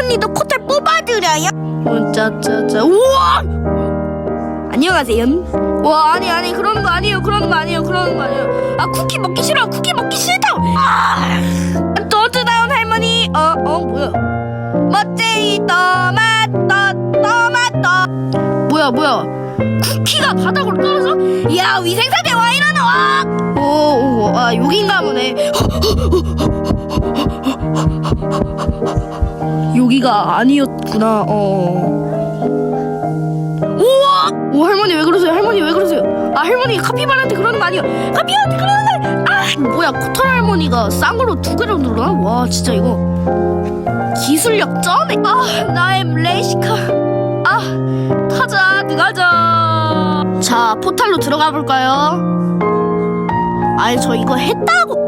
할머니도 코털 뽑아드려요? 어, 짜짜짜. 우와! 안녕하세요. 와 아니 아니 그러는 거 아니에요. 그러는 거 아니에요. 그러는 거 아니에요. 아 쿠키 먹기 싫어. 쿠키 먹기 싫다. 아! 도트다운 할머니. 어 어 뭐야? 멋쟁이 토마토 토마토 뭐야 뭐야? 쿠키가 바닥으로 떨어져? 야 위생상태 와 이러노! 와 오, 오, 아 여긴가 보네 여기가 아니었구나. 어. 우와! 오 할머니 왜 그러세요? 할머니 왜 그러세요? 아 할머니 카피바라한테 그러는 거 아니에요? 카피바라한테 그러는 거아 뭐야 코털 할머니가 쌍으로 두 개로 누르나? 와 진짜 이거 기술력 쩌네. 아 나의 레시카. 아 타자 들어가자. 자 포탈로 들어가 볼까요? 아니 저 이거 했다고